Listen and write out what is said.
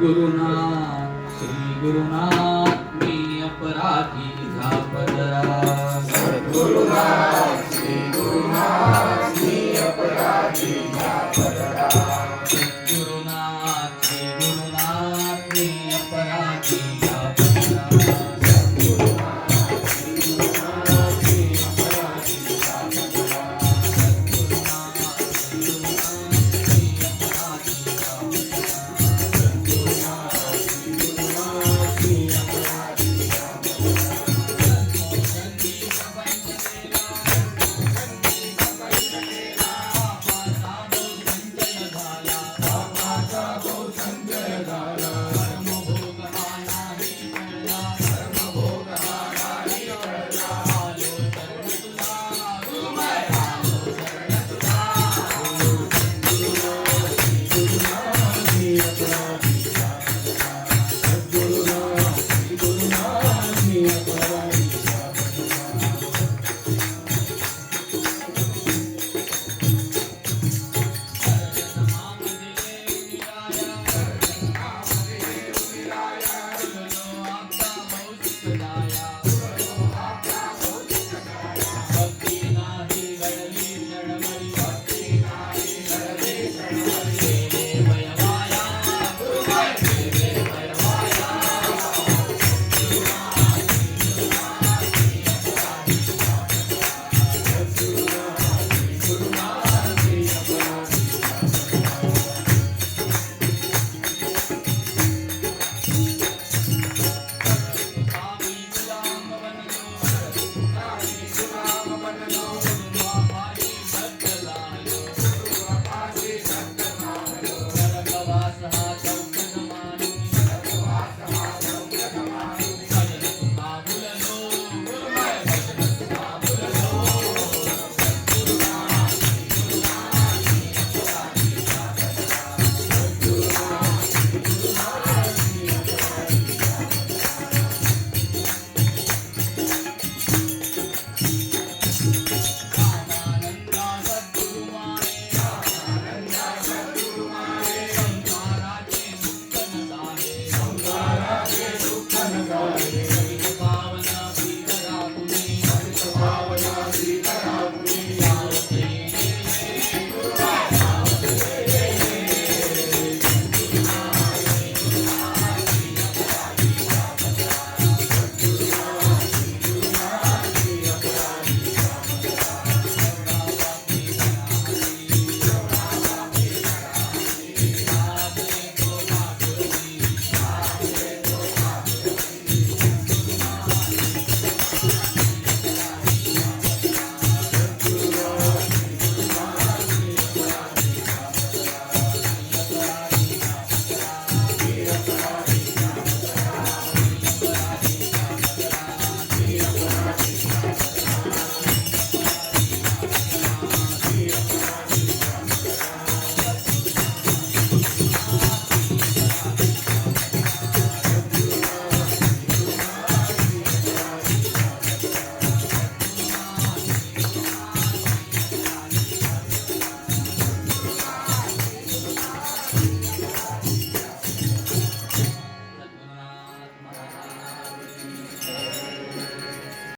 गुरुनाथ श्री गुरुनाथ मी अपराधी झापदरा. सद्गुरुनाथ